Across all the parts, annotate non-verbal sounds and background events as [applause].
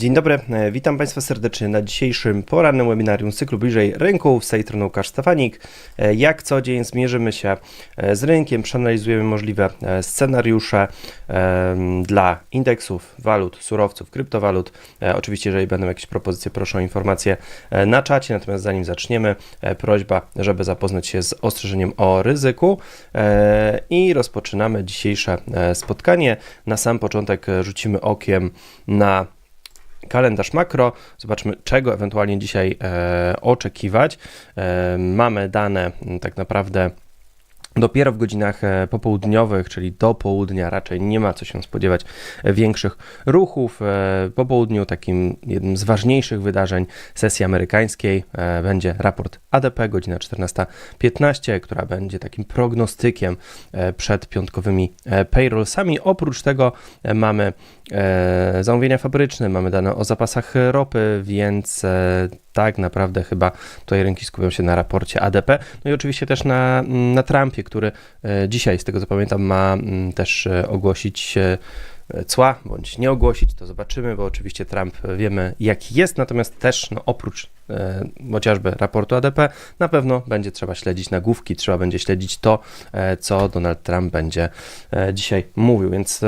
Dzień dobry, e, witam Państwa serdecznie na dzisiejszym porannym webinarium z cyklu Bliżej Rynku. Z tej strony Łukasz Stefanik. E, Jak co dzień zmierzymy się e, z rynkiem, przeanalizujemy możliwe scenariusze dla indeksów, walut, surowców, kryptowalut. Oczywiście, jeżeli będą jakieś propozycje, proszę o informacje na czacie. Natomiast zanim zaczniemy, prośba, żeby zapoznać się z ostrzeżeniem o ryzyku i rozpoczynamy dzisiejsze spotkanie. Na sam początek rzucimy okiem na kalendarz makro, zobaczmy czego ewentualnie dzisiaj e, oczekiwać. E, mamy dane m, tak naprawdę dopiero w godzinach e, popołudniowych, czyli do południa raczej nie ma co się spodziewać e, większych ruchów. E, Po południu takim jednym z ważniejszych wydarzeń sesji amerykańskiej będzie raport ADP godzina 14.15, która będzie takim prognostykiem przed piątkowymi payrollsami. Oprócz tego mamy zamówienia fabryczne, mamy dane o zapasach ropy, więc tak naprawdę chyba tutaj rynki skupią się na raporcie ADP. No i oczywiście też na, na Trumpie, który e, dzisiaj, z tego co pamiętam, ma mm, też e, ogłosić e, cła, bądź nie ogłosić, to zobaczymy, bo oczywiście Trump wiemy jaki jest, natomiast też no, oprócz chociażby raportu ADP na pewno będzie trzeba śledzić nagłówki, trzeba będzie śledzić to, co Donald Trump będzie dzisiaj mówił, więc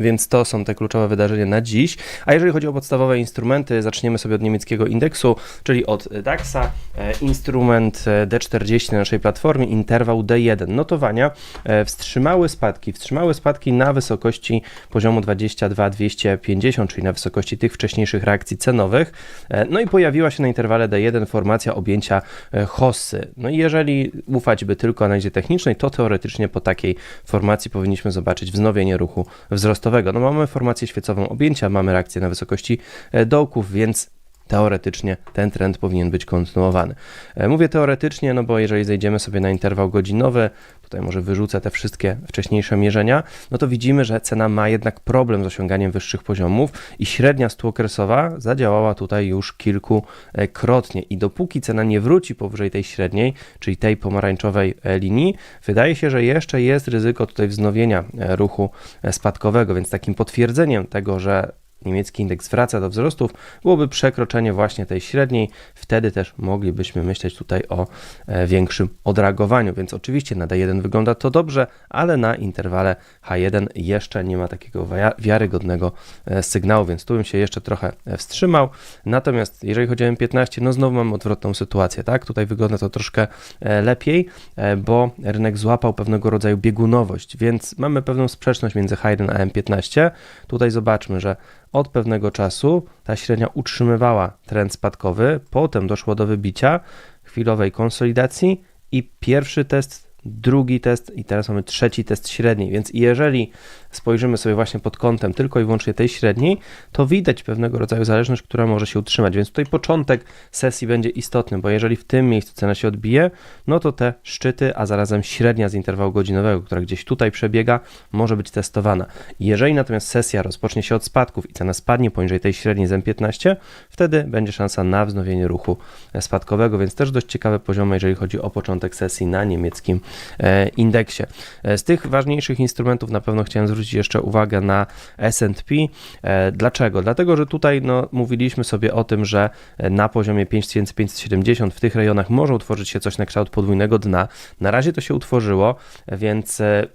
więc to są te kluczowe wydarzenia na dziś. A jeżeli chodzi o podstawowe instrumenty, zaczniemy sobie od niemieckiego indeksu, czyli od DAXa. E, Instrument e, D40 na naszej platformie, interwał D1. Notowania e, wstrzymały spadki, wstrzymały spadki na wysokości poziomu 22-250, czyli na wysokości tych wcześniejszych reakcji cenowych. E, No i pojawiła się na interwale D1 formacja objęcia e, hossy. No i jeżeli ufać by tylko analizie technicznej, to teoretycznie po takiej formacji powinniśmy zobaczyć wznowienie ruchu No mamy formację świecową objęcia, mamy reakcję na wysokości e, dołków, więc teoretycznie ten trend powinien być kontynuowany. E, Mówię teoretycznie, no bo jeżeli zejdziemy sobie na interwał godzinowy, tutaj może wyrzucę te wszystkie wcześniejsze mierzenia, no to widzimy, że cena ma jednak problem z osiąganiem wyższych poziomów i średnia stuokresowa zadziałała tutaj już kilkukrotnie i dopóki cena nie wróci powyżej tej średniej, czyli tej pomarańczowej e, linii, wydaje się, że jeszcze jest ryzyko tutaj wznowienia e, ruchu spadkowego, więc takim potwierdzeniem tego, że niemiecki indeks wraca do wzrostów, byłoby przekroczenie właśnie tej średniej. Wtedy też moglibyśmy myśleć tutaj o e, większym odreagowaniu. Więc oczywiście na D1 wygląda to dobrze, ale na interwale H1 jeszcze nie ma takiego wia- wiarygodnego e, sygnału, więc tu bym się jeszcze trochę e, wstrzymał. Natomiast jeżeli chodzi o M15, no znowu mamy odwrotną sytuację, tak? Tutaj wygląda to troszkę lepiej, bo rynek złapał pewnego rodzaju biegunowość, więc mamy pewną sprzeczność między H1 a M15. Tutaj zobaczmy, że od pewnego czasu ta średnia utrzymywała trend spadkowy, potem doszło do wybicia, chwilowej konsolidacji i pierwszy test, drugi test i teraz mamy trzeci test średniej, więc jeżeli spojrzymy sobie właśnie pod kątem tylko i wyłącznie tej średniej, to widać pewnego rodzaju zależność, która może się utrzymać, więc tutaj początek sesji będzie istotny, bo jeżeli w tym miejscu cena się odbije, no to te szczyty, a zarazem średnia z interwału godzinowego, która gdzieś tutaj przebiega, może być testowana. Jeżeli natomiast sesja rozpocznie się od spadków i cena spadnie poniżej tej średniej z M15, wtedy będzie szansa na wznowienie ruchu spadkowego, więc też dość ciekawe poziomy, jeżeli chodzi o początek sesji na niemieckim e, indeksie. E, Z tych ważniejszych instrumentów na pewno chciałem zwrócić jeszcze uwagę na S&P. E, Dlaczego? Dlatego, że tutaj no, mówiliśmy sobie o tym, że e, na poziomie 5570 w tych rejonach może utworzyć się coś na kształt podwójnego dna. Na razie to się utworzyło, więc e,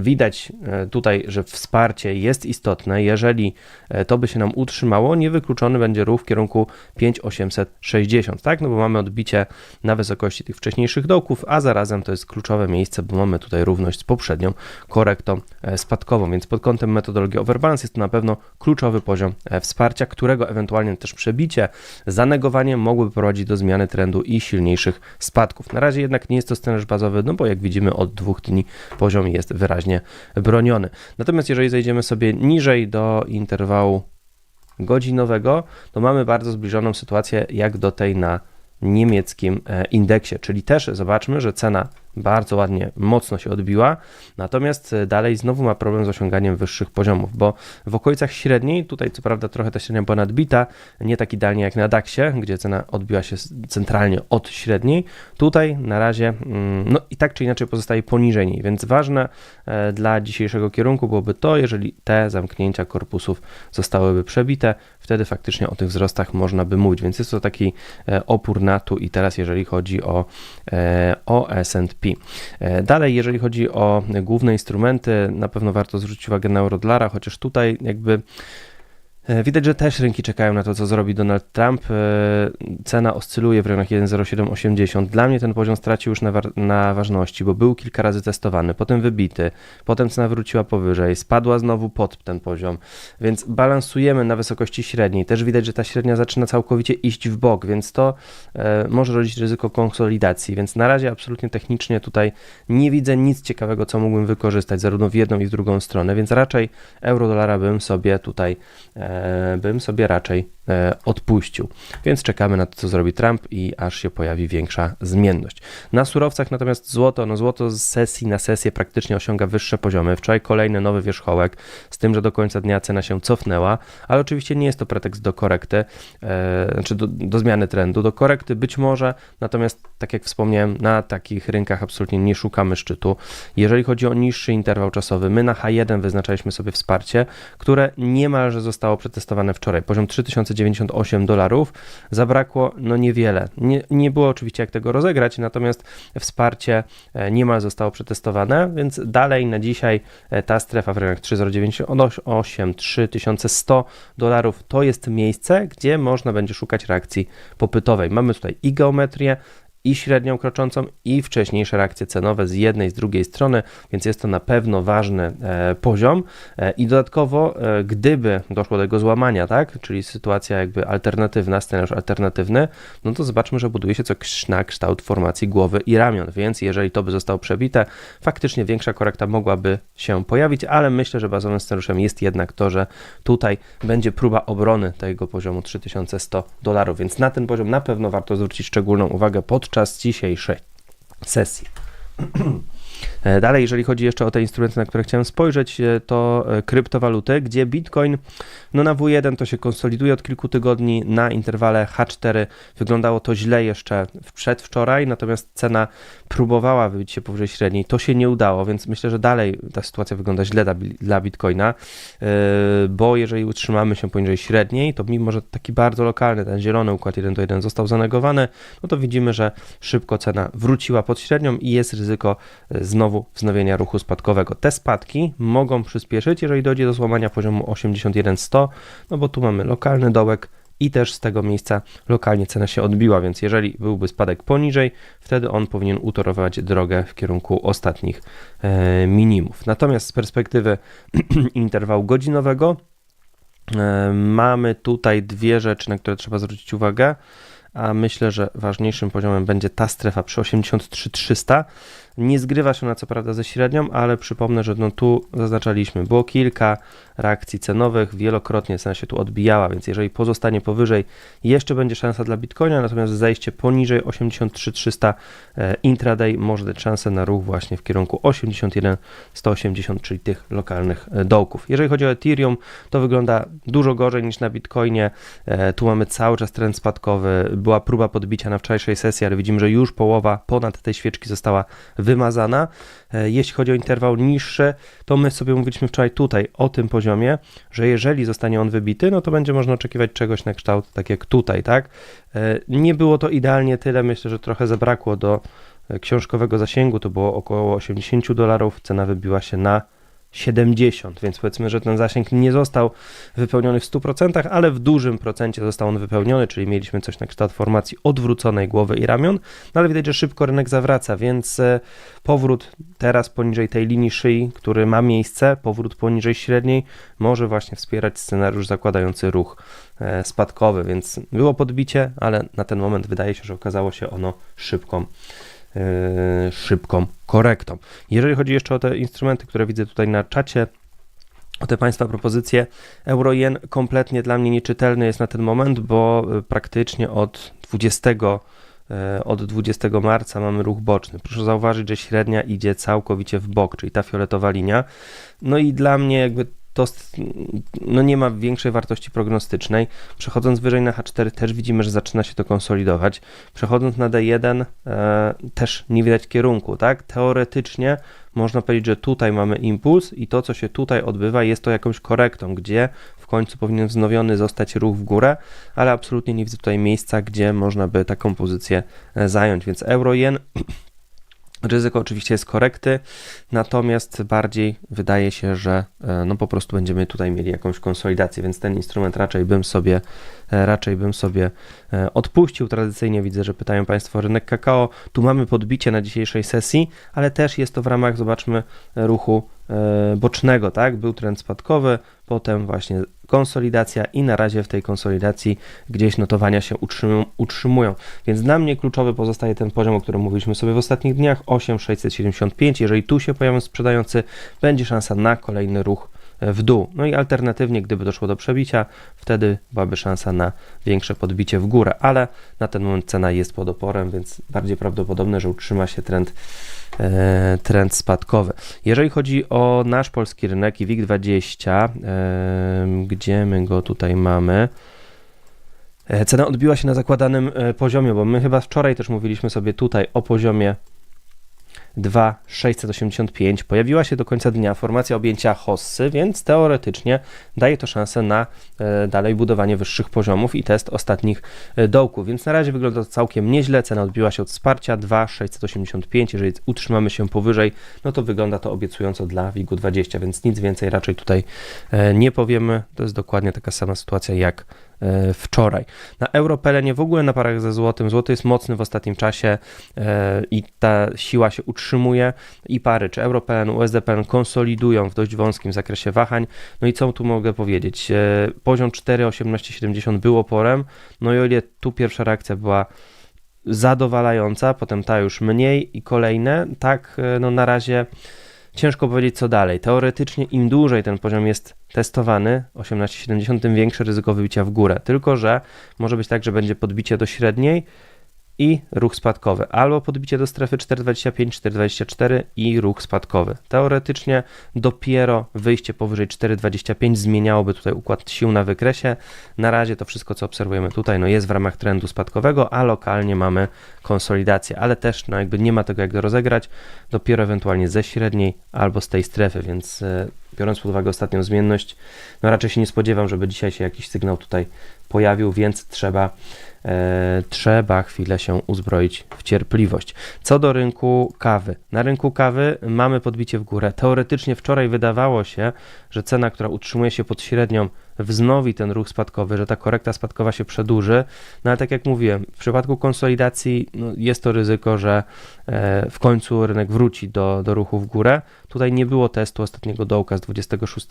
Widać e, tutaj, że wsparcie jest istotne. Jeżeli e, to by się nam utrzymało, niewykluczony będzie ruch w kierunku 5860, tak? No bo mamy odbicie na wysokości tych wcześniejszych dołków, a zarazem to jest kluczowe miejsce, bo mamy tutaj równość z poprzednią korektą e, spadkową, więc pod kątem metodologii overbalance jest to na pewno kluczowy poziom wsparcia, którego ewentualnie też przebicie, zanegowanie mogłyby prowadzić do zmiany trendu i silniejszych spadków. Na razie jednak nie jest to scenariusz bazowy, no bo jak widzimy od dwóch dni poziom jest wyraźnie broniony. Natomiast jeżeli zejdziemy sobie niżej do interwału godzinowego, to mamy bardzo zbliżoną sytuację jak do tej na niemieckim e, indeksie, czyli też zobaczmy, że cena bardzo ładnie, mocno się odbiła, natomiast e, dalej znowu ma problem z osiąganiem wyższych poziomów, bo w okolicach średniej, tutaj co prawda trochę ta średnia była nadbita, nie tak idealnie jak na DAXie, gdzie cena odbiła się centralnie od średniej, tutaj na razie, mm, no i tak czy inaczej pozostaje poniżej niej, więc ważne e, dla dzisiejszego kierunku byłoby to, jeżeli te zamknięcia korpusów zostałyby przebite, wtedy faktycznie o tych wzrostach można by mówić, więc jest to taki e, opór na tu i teraz, jeżeli chodzi o, o S&P E, dalej, jeżeli chodzi o główne instrumenty, na pewno warto zwrócić uwagę na euro-dolara, chociaż tutaj jakby E, widać, że też rynki czekają na to, co zrobi Donald Trump. E, cena oscyluje w rejonach 1,0780. Dla mnie ten poziom stracił już na, na, ważności, bo był kilka razy testowany, potem wybity, potem cena wróciła powyżej, spadła znowu pod ten poziom, więc balansujemy na wysokości średniej. Też widać, że ta średnia zaczyna całkowicie iść w bok, więc to e, może rodzić ryzyko konsolidacji. Więc na razie absolutnie technicznie tutaj nie widzę nic ciekawego, co mógłbym wykorzystać zarówno w jedną i w drugą stronę, więc raczej euro-dolara bym sobie tutaj e, E, bym sobie raczej e, odpuścił. Więc czekamy na to, co zrobi Trump i aż się pojawi większa zmienność. Na surowcach natomiast złoto, no złoto z sesji na sesję praktycznie osiąga wyższe poziomy. Wczoraj kolejny nowy wierzchołek, z tym, że do końca dnia cena się cofnęła, ale oczywiście nie jest to pretekst do korekty, e, znaczy do, do zmiany trendu. Do korekty być może, natomiast tak jak wspomniałem, na takich rynkach absolutnie nie szukamy szczytu. Jeżeli chodzi o niższy interwał czasowy, my na H1 wyznaczaliśmy sobie wsparcie, które niemalże zostało przetestowane wczoraj. Poziom 3098 dolarów. Zabrakło no niewiele. Nie, nie było oczywiście jak tego rozegrać, natomiast wsparcie e, niemal zostało przetestowane, więc dalej na dzisiaj e, ta strefa w rejonach 3098, 3100 dolarów to jest miejsce, gdzie można będzie szukać reakcji popytowej. Mamy tutaj i geometrię, i średnią kroczącą, i wcześniejsze reakcje cenowe z jednej, z drugiej strony, więc jest to na pewno ważny e, poziom. E, I dodatkowo, e, gdyby doszło do jego złamania, tak, czyli sytuacja jakby alternatywna, scenariusz alternatywny, no to zobaczmy, że buduje się coś na kształt formacji głowy i ramion, więc jeżeli to by zostało przebite, faktycznie większa korekta mogłaby się pojawić, ale myślę, że bazowym scenariuszem jest jednak to, że tutaj będzie próba obrony tego poziomu 3100 dolarów, więc na ten poziom na pewno warto zwrócić szczególną uwagę pod podczas dzisiejszej sesji. E, dalej, jeżeli chodzi jeszcze o te instrumenty, na które chciałem spojrzeć, e, to e, kryptowaluty, gdzie Bitcoin no na W1 to się konsoliduje od kilku tygodni, na interwale H4 wyglądało to źle jeszcze przedwczoraj, natomiast cena próbowała wybić się powyżej średniej, to się nie udało, więc myślę, że dalej ta sytuacja wygląda źle dla, dla Bitcoina, bo jeżeli utrzymamy się poniżej średniej, to mimo, że taki bardzo lokalny, ten zielony układ 1 do 1 został zanegowany, no to widzimy, że szybko cena wróciła pod średnią i jest ryzyko znowu wznowienia ruchu spadkowego. Te spadki mogą przyspieszyć, jeżeli dojdzie do złamania poziomu 81,100, no bo tu mamy lokalny dołek i też z tego miejsca lokalnie cena się odbiła, więc jeżeli byłby spadek poniżej, wtedy on powinien utorować drogę w kierunku ostatnich e, minimów. Natomiast z perspektywy [clears throat] interwału godzinowego e, mamy tutaj dwie rzeczy, na które trzeba zwrócić uwagę a myślę, że ważniejszym poziomem będzie ta strefa przy 83-300. Nie zgrywa się ona co prawda ze średnią, ale przypomnę, że no tu zaznaczaliśmy, było kilka reakcji cenowych, wielokrotnie cena się tu odbijała, więc jeżeli pozostanie powyżej, jeszcze będzie szansa dla Bitcoina, natomiast zejście poniżej 83300 e, intraday może dać szansę na ruch właśnie w kierunku 81180, czyli tych lokalnych e, dołków. Jeżeli chodzi o Ethereum, to wygląda dużo gorzej niż na Bitcoinie. E, tu mamy cały czas trend spadkowy. Była próba podbicia na wczorajszej sesji, ale widzimy, że już połowa ponad tej świeczki została wymazana. E, jeśli chodzi o interwał niższy, to my sobie mówiliśmy wczoraj tutaj o tym poziomie, że jeżeli zostanie on wybity, no to będzie można oczekiwać czegoś na kształt tak jak tutaj, tak? E, nie było to idealnie tyle, myślę, że trochę zabrakło do e, książkowego zasięgu, to było około 80 dolarów, cena wybiła się na 70, więc powiedzmy, że ten zasięg nie został wypełniony w 100%, ale w dużym procencie został on wypełniony, czyli mieliśmy coś na kształt formacji odwróconej głowy i ramion, no ale widać, że szybko rynek zawraca, więc e, powrót teraz poniżej tej linii szyi, który ma miejsce, powrót poniżej średniej, może właśnie wspierać scenariusz zakładający ruch e, spadkowy, więc było podbicie, ale na ten moment wydaje się, że okazało się ono szybką szybką korektą. Jeżeli chodzi jeszcze o te instrumenty, które widzę tutaj na czacie, o te Państwa propozycje, euro-jen kompletnie dla mnie nieczytelny jest na ten moment, bo e, praktycznie od 20 e, od 20 marca mamy ruch boczny. Proszę zauważyć, że średnia idzie całkowicie w bok, czyli ta fioletowa linia. No i dla mnie jakby to no nie ma większej wartości prognostycznej. Przechodząc wyżej na H4 też widzimy, że zaczyna się to konsolidować. Przechodząc na D1 e, też nie widać kierunku, tak? Teoretycznie można powiedzieć, że tutaj mamy impuls i to, co się tutaj odbywa, jest to jakąś korektą, gdzie w końcu powinien wznowiony zostać ruch w górę, ale absolutnie nie widzę tutaj miejsca, gdzie można by taką pozycję e, zająć, więc euro-jen Ryzyko oczywiście jest korekty, natomiast bardziej wydaje się, że e, no po prostu będziemy tutaj mieli jakąś konsolidację, więc ten instrument raczej bym sobie e, raczej bym sobie e, odpuścił. Tradycyjnie widzę, że pytają Państwo o rynek kakao. Tu mamy podbicie na dzisiejszej sesji, ale też jest to w ramach, zobaczmy, ruchu bocznego, tak? Był trend spadkowy, potem właśnie konsolidacja i na razie w tej konsolidacji gdzieś notowania się utrzymują, utrzymują. Więc dla mnie kluczowy pozostaje ten poziom, o którym mówiliśmy sobie w ostatnich dniach, 8,675. Jeżeli tu się pojawią sprzedający, będzie szansa na kolejny ruch w dół. No i alternatywnie, gdyby doszło do przebicia, wtedy byłaby szansa na większe podbicie w górę, ale na ten moment cena jest pod oporem, więc bardziej prawdopodobne, że utrzyma się trend, e, trend spadkowy. Jeżeli chodzi o nasz polski rynek i WIG20, e, gdzie my go tutaj mamy? E, Cena odbiła się na zakładanym poziomie, bo my chyba wczoraj też mówiliśmy sobie tutaj o poziomie 2,685. Pojawiła się do końca dnia formacja objęcia hossy, więc teoretycznie daje to szansę na e, dalej budowanie wyższych poziomów i test ostatnich e, dołków, więc na razie wygląda to całkiem nieźle. Cena odbiła się od wsparcia 2,685. Jeżeli utrzymamy się powyżej, no to wygląda to obiecująco dla WIG-u 20, więc nic więcej raczej tutaj e, nie powiemy. To jest dokładnie taka sama sytuacja jak wczoraj. Na Europelenie w ogóle na parach ze złotym. Złoty jest mocny w ostatnim czasie i ta siła się utrzymuje i pary, czy Europelen, USDPN konsolidują w dość wąskim zakresie wahań. No i co tu mogę powiedzieć? E, Poziom 4,1870 był oporem, no i o ile tu pierwsza reakcja była zadowalająca, potem ta już mniej i kolejne, tak e, no na razie ciężko powiedzieć co dalej. Teoretycznie im dłużej ten poziom jest testowany, 18,70, tym większe ryzyko wybicia w górę. Tylko, że może być tak, że będzie podbicie do średniej i ruch spadkowy, albo podbicie do strefy 4,25, 4,24 i ruch spadkowy. Teoretycznie dopiero wyjście powyżej 4,25 zmieniałoby tutaj układ sił na wykresie. Na razie to wszystko, co obserwujemy tutaj, no jest w ramach trendu spadkowego, a lokalnie mamy konsolidację, ale też no jakby nie ma tego jak rozegrać, dopiero ewentualnie ze średniej albo z tej strefy, więc e, biorąc pod uwagę ostatnią zmienność, no raczej się nie spodziewam, żeby dzisiaj się jakiś sygnał tutaj pojawił, więc trzeba, e, trzeba chwilę się uzbroić w cierpliwość. Co do rynku kawy. Na rynku kawy mamy podbicie w górę. Teoretycznie wczoraj wydawało się, że cena, która utrzymuje się pod średnią, wznowi ten ruch spadkowy, że ta korekta spadkowa się przedłuży. No ale tak jak mówiłem, w przypadku konsolidacji no, jest to ryzyko, że e, w końcu rynek wróci do, do ruchu w górę. Tutaj nie było testu ostatniego dołka z 26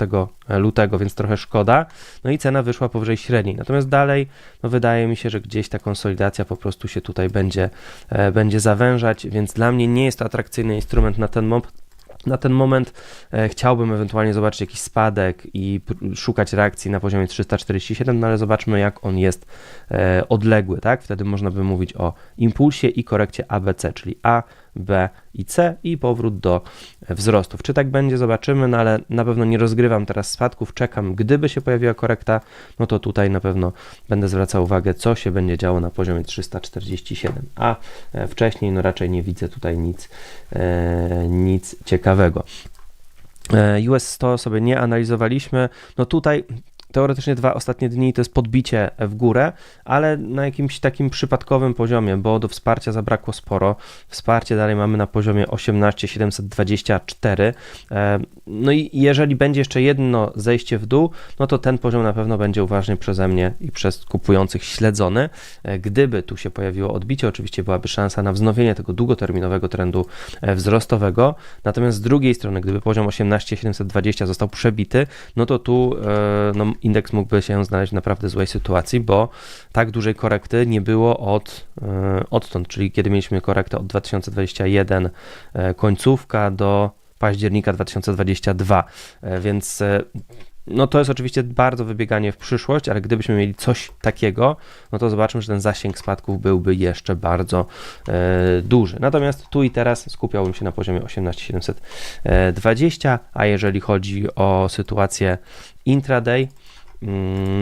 lutego, więc trochę szkoda. No i cena wyszła powyżej średniej. Natomiast dalej, no wydaje mi się, że gdzieś ta konsolidacja po prostu się tutaj będzie, e, będzie zawężać, więc dla mnie nie jest to atrakcyjny instrument na ten moment. Na ten moment e, chciałbym ewentualnie zobaczyć jakiś spadek i szukać reakcji na poziomie 347, no ale zobaczmy jak on jest e, odległy, tak? Wtedy można by mówić o impulsie i korekcie ABC, czyli A, B i C i powrót do wzrostów. Czy tak będzie, zobaczymy, no ale na pewno nie rozgrywam teraz spadków, czekam, gdyby się pojawiła korekta, no to tutaj na pewno będę zwracał uwagę, co się będzie działo na poziomie 347, a e, wcześniej no raczej nie widzę tutaj nic, e, nic ciekawego. E, US 100 sobie nie analizowaliśmy. No tutaj teoretycznie dwa ostatnie dni to jest podbicie w górę, ale na jakimś takim przypadkowym poziomie, bo do wsparcia zabrakło sporo. Wsparcie dalej mamy na poziomie 18724. E, No i jeżeli będzie jeszcze jedno zejście w dół, no to ten poziom na pewno będzie uważnie przeze mnie i przez kupujących śledzony. E, Gdyby tu się pojawiło odbicie, oczywiście byłaby szansa na wznowienie tego długoterminowego trendu e, wzrostowego. Natomiast z drugiej strony, gdyby poziom 18720 został przebity, no to tu no, indeks mógłby się znaleźć w naprawdę złej sytuacji, bo tak dużej korekty nie było od, e, odtąd, czyli kiedy mieliśmy korektę od 2021 e, końcówka do października 2022, e, więc no to jest oczywiście bardzo wybieganie w przyszłość, ale gdybyśmy mieli coś takiego, no to zobaczmy, że ten zasięg spadków byłby jeszcze bardzo e, duży. Natomiast tu i teraz skupiałbym się na poziomie 18720, a jeżeli chodzi o sytuację intraday,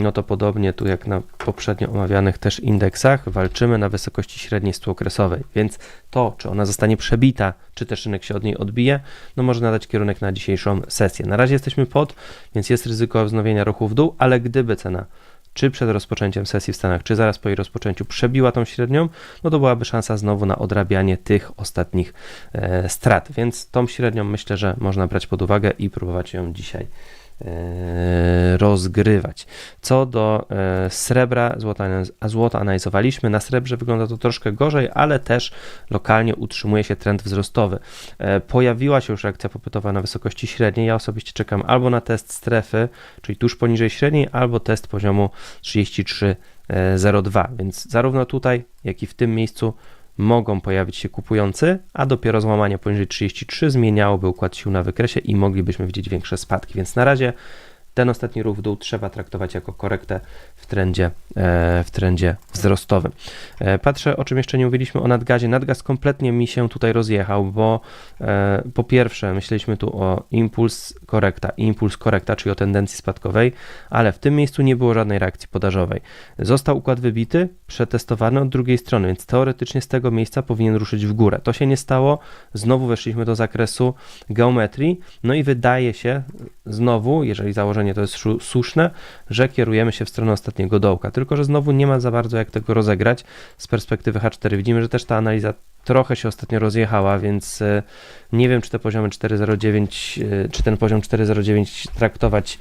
no to podobnie tu jak na poprzednio omawianych też indeksach, walczymy na wysokości średniej okresowej, więc to, czy ona zostanie przebita, czy też rynek się od niej odbije, no może nadać kierunek na dzisiejszą sesję. Na razie jesteśmy pod, więc jest ryzyko wznowienia ruchu w dół, ale gdyby cena czy przed rozpoczęciem sesji w Stanach, czy zaraz po jej rozpoczęciu przebiła tą średnią, no to byłaby szansa znowu na odrabianie tych ostatnich e, strat. Więc tą średnią myślę, że można brać pod uwagę i próbować ją dzisiaj rozgrywać. Co do e, srebra, złota analizowaliśmy. Na srebrze wygląda to troszkę gorzej, ale też lokalnie utrzymuje się trend wzrostowy. E, pojawiła się już reakcja popytowa na wysokości średniej. Ja osobiście czekam albo na test strefy, czyli tuż poniżej średniej, albo test poziomu 33,02. Więc zarówno tutaj, jak i w tym miejscu mogą pojawić się kupujący, a dopiero złamanie poniżej 33 zmieniałoby układ sił na wykresie i moglibyśmy widzieć większe spadki. Więc na razie ten ostatni ruch w dół trzeba traktować jako korektę w trendzie, e, w trendzie wzrostowym. E, patrzę, o czym jeszcze nie mówiliśmy, o nadgazie. Nadgaz kompletnie mi się tutaj rozjechał, bo e, po pierwsze myśleliśmy tu o impuls korekta, impuls korekta, czyli o tendencji spadkowej, ale w tym miejscu nie było żadnej reakcji podażowej. Został układ wybity, przetestowany od drugiej strony, więc teoretycznie z tego miejsca powinien ruszyć w górę. To się nie stało, znowu weszliśmy do zakresu geometrii, no i wydaje się znowu, jeżeli założenie to jest słuszne, że kierujemy się w stronę ostatniego dołka. Tylko, że znowu nie ma za bardzo jak tego rozegrać. Z perspektywy H4 widzimy, że też ta analiza trochę się ostatnio rozjechała, więc e, nie wiem, czy te poziomy 409, e, czy ten poziom 409 traktować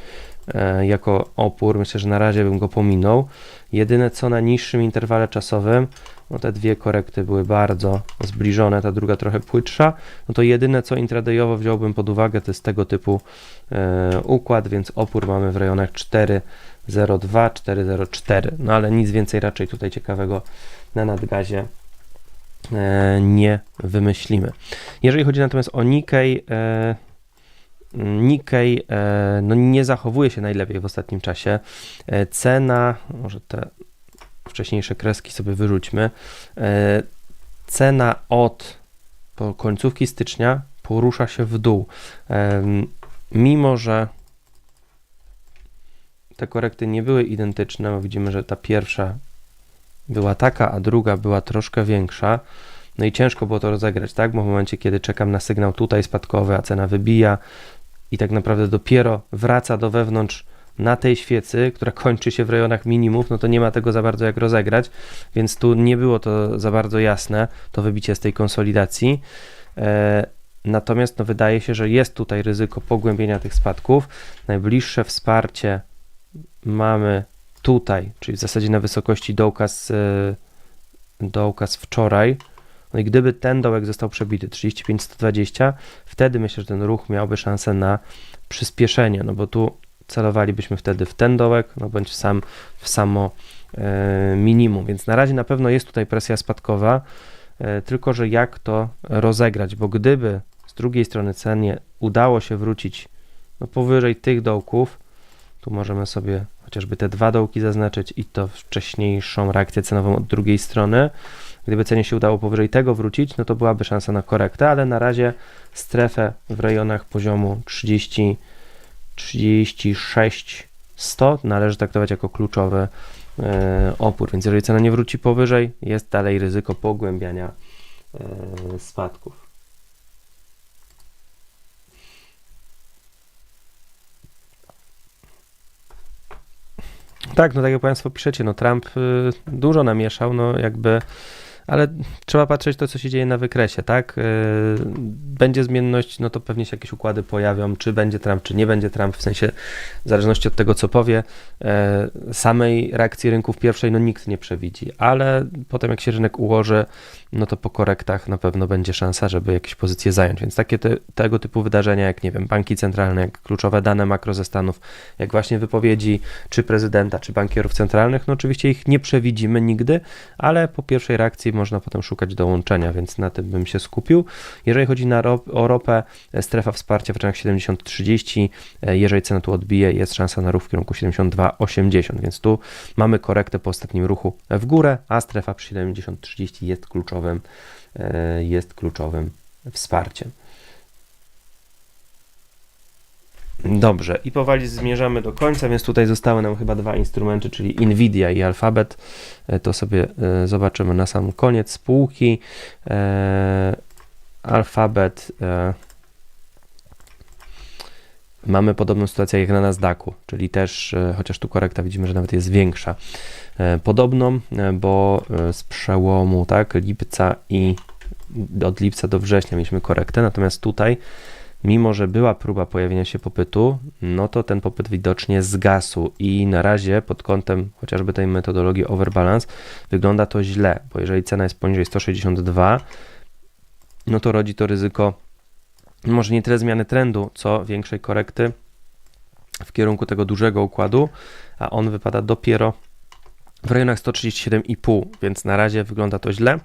jako opór. Myślę, że na razie bym go pominął. Jedyne co na niższym interwale czasowym, no te dwie korekty były bardzo zbliżone, ta druga trochę płytsza, no to jedyne co intradayowo wziąłbym pod uwagę to jest tego typu e, układ, więc opór mamy w rejonach 4,02, 4,04, no ale nic więcej raczej tutaj ciekawego na nadgazie e, nie wymyślimy. Jeżeli chodzi natomiast o Nikkei, e, Nikkei e, no nie zachowuje się najlepiej w ostatnim czasie. E, cena, może te wcześniejsze kreski sobie wyrzućmy. E, cena od końcówki stycznia porusza się w dół. Mimo, że te korekty nie były identyczne, bo widzimy, że ta pierwsza była taka, a druga była troszkę większa. No i ciężko było to rozegrać, tak? Bo w momencie, kiedy czekam na sygnał tutaj spadkowy, a cena wybija i tak naprawdę dopiero wraca do wewnątrz na tej świecy, która kończy się w rejonach minimów, no to nie ma tego za bardzo jak rozegrać, więc tu nie było to za bardzo jasne, to wybicie z tej konsolidacji. E, natomiast no, wydaje się, że jest tutaj ryzyko pogłębienia tych spadków. Najbliższe wsparcie mamy tutaj, czyli w zasadzie na wysokości dołka z, e, dołka z wczoraj. No i gdyby ten dołek został przebity 35-120, wtedy myślę, że ten ruch miałby szansę na przyspieszenie, no bo tu celowalibyśmy wtedy w ten dołek, no bądź sam w samo e, minimum. Więc na razie na pewno jest tutaj presja spadkowa, e, tylko że jak to rozegrać, bo gdyby z drugiej strony cenie udało się wrócić no, powyżej tych dołków, tu możemy sobie chociażby te dwa dołki zaznaczyć i to wcześniejszą reakcję cenową od drugiej strony. Gdyby cenie się udało powyżej tego wrócić, no to byłaby szansa na korektę, ale na razie strefę w rejonach poziomu 30 36 100 należy traktować jako kluczowy e, opór, więc jeżeli cena nie wróci powyżej, jest dalej ryzyko pogłębiania e, spadków. Tak, no tak jak Państwo piszecie, no Trump y, dużo namieszał, no jakby ale trzeba patrzeć to, co się dzieje na wykresie, tak? Y, będzie zmienność, no to pewnie się jakieś układy pojawią, czy będzie Trump, czy nie będzie Trump, w sensie w zależności od tego, co powie. E, samej reakcji rynków pierwszej, no nikt nie przewidzi, ale potem jak się rynek ułoży, no to po korektach na pewno będzie szansa, żeby jakieś pozycje zająć, więc takie te, tego typu wydarzenia, jak nie wiem, banki centralne, jak kluczowe dane makro ze Stanów, jak właśnie wypowiedzi czy prezydenta, czy bankierów centralnych, no oczywiście ich nie przewidzimy nigdy, ale po pierwszej reakcji można potem szukać dołączenia, więc na tym bym się skupił. Jeżeli chodzi na o ropę, e, strefa wsparcia w ocenach 70-30, e, jeżeli cena tu odbije, jest szansa na ruch w kierunku 72-80, więc tu mamy korektę po ostatnim ruchu w górę, a strefa przy 70-30 jest kluczowym, e, jest kluczowym wsparciem. Dobrze, i powoli zmierzamy do końca, więc tutaj zostały nam chyba dwa instrumenty, czyli Nvidia i Alphabet. E, To sobie e, zobaczymy na sam koniec spółki. E, Alphabet. Mamy podobną sytuację jak na Nasdaqu, czyli też, chociaż tu korekta widzimy, że nawet jest większa. Podobną, bo z przełomu tak, lipca i od lipca do września mieliśmy korektę, natomiast tutaj mimo że była próba pojawienia się popytu, no to ten popyt widocznie zgasł i na razie pod kątem chociażby tej metodologii overbalance wygląda to źle, bo jeżeli cena jest poniżej 162, no to rodzi to ryzyko może nie tyle zmiany trendu, co większej korekty w kierunku tego dużego układu, a on wypada dopiero w rejonach 137,5, więc na razie wygląda to źle.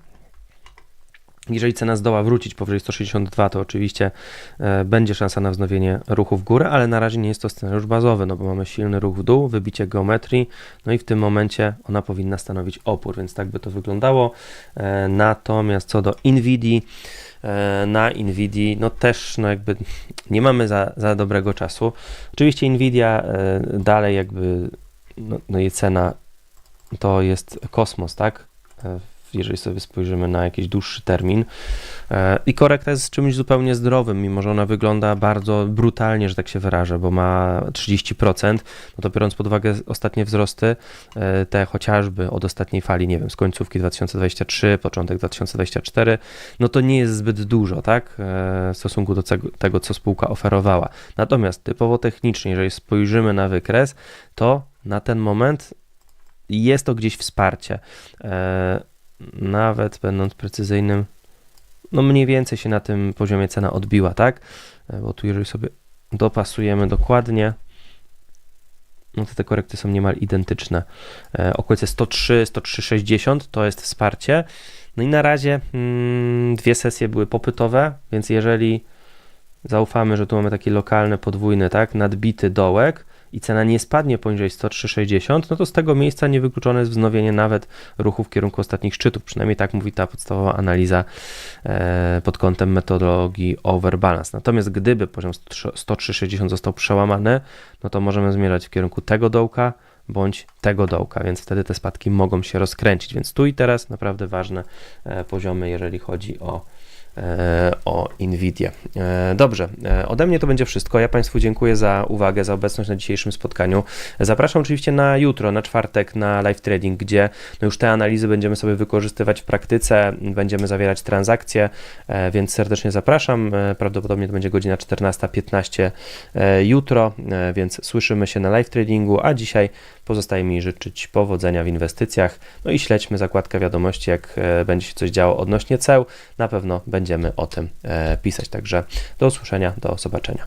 Jeżeli cena zdoła wrócić powyżej 162, to oczywiście e, będzie szansa na wznowienie ruchu w górę, ale na razie nie jest to scenariusz bazowy, no bo mamy silny ruch w dół, wybicie geometrii, no i w tym momencie ona powinna stanowić opór, więc tak by to wyglądało. E, natomiast co do Nvidii, e, na Nvidii, no też no jakby nie mamy za, za dobrego czasu. Oczywiście Nvidia dalej jakby, no, no jej cena to jest kosmos, tak? Jeżeli sobie spojrzymy na jakiś dłuższy termin. E, I korekta jest czymś zupełnie zdrowym, mimo że ona wygląda bardzo brutalnie, że tak się wyrażę, bo ma 30%, no to biorąc pod uwagę ostatnie wzrosty, e, te chociażby od ostatniej fali, nie wiem, z końcówki 2023, początek 2024, no to nie jest zbyt dużo, tak, e, w stosunku do tego co spółka oferowała. Natomiast typowo technicznie, jeżeli spojrzymy na wykres, to na ten moment jest to gdzieś wsparcie. Nawet będąc precyzyjnym, no mniej więcej się na tym poziomie cena odbiła, tak? E, Bo tu jeżeli sobie dopasujemy dokładnie, no to te korekty są niemal identyczne. E, okolice 103, 103,60 to jest wsparcie. No i na razie mm, dwie sesje były popytowe, więc jeżeli zaufamy, że tu mamy taki lokalny, podwójny, tak, nadbity dołek i cena nie spadnie poniżej 103,60, no to z tego miejsca niewykluczone jest wznowienie nawet ruchu w kierunku ostatnich szczytów. Przynajmniej tak mówi ta podstawowa analiza e, pod kątem metodologii overbalance. Natomiast gdyby poziom 103,60 został przełamany, no to możemy zmierzać w kierunku tego dołka bądź tego dołka, więc wtedy te spadki mogą się rozkręcić. Więc tu i teraz naprawdę ważne e, poziomy, jeżeli chodzi o e, o Nvidia. E, Dobrze, e, ode mnie to będzie wszystko. Ja Państwu dziękuję za uwagę, za obecność na dzisiejszym spotkaniu. Zapraszam oczywiście na jutro, na czwartek, na live trading, gdzie no już te analizy będziemy sobie wykorzystywać w praktyce, będziemy zawierać transakcje, e, więc serdecznie zapraszam. Prawdopodobnie to będzie godzina 14.15 e, jutro, więc słyszymy się na live tradingu, a dzisiaj pozostaje mi życzyć powodzenia w inwestycjach. No i śledźmy zakładkę wiadomości, jak będzie się coś działo odnośnie ceł. Na pewno będziemy o tym E, pisać. Także do usłyszenia, do zobaczenia.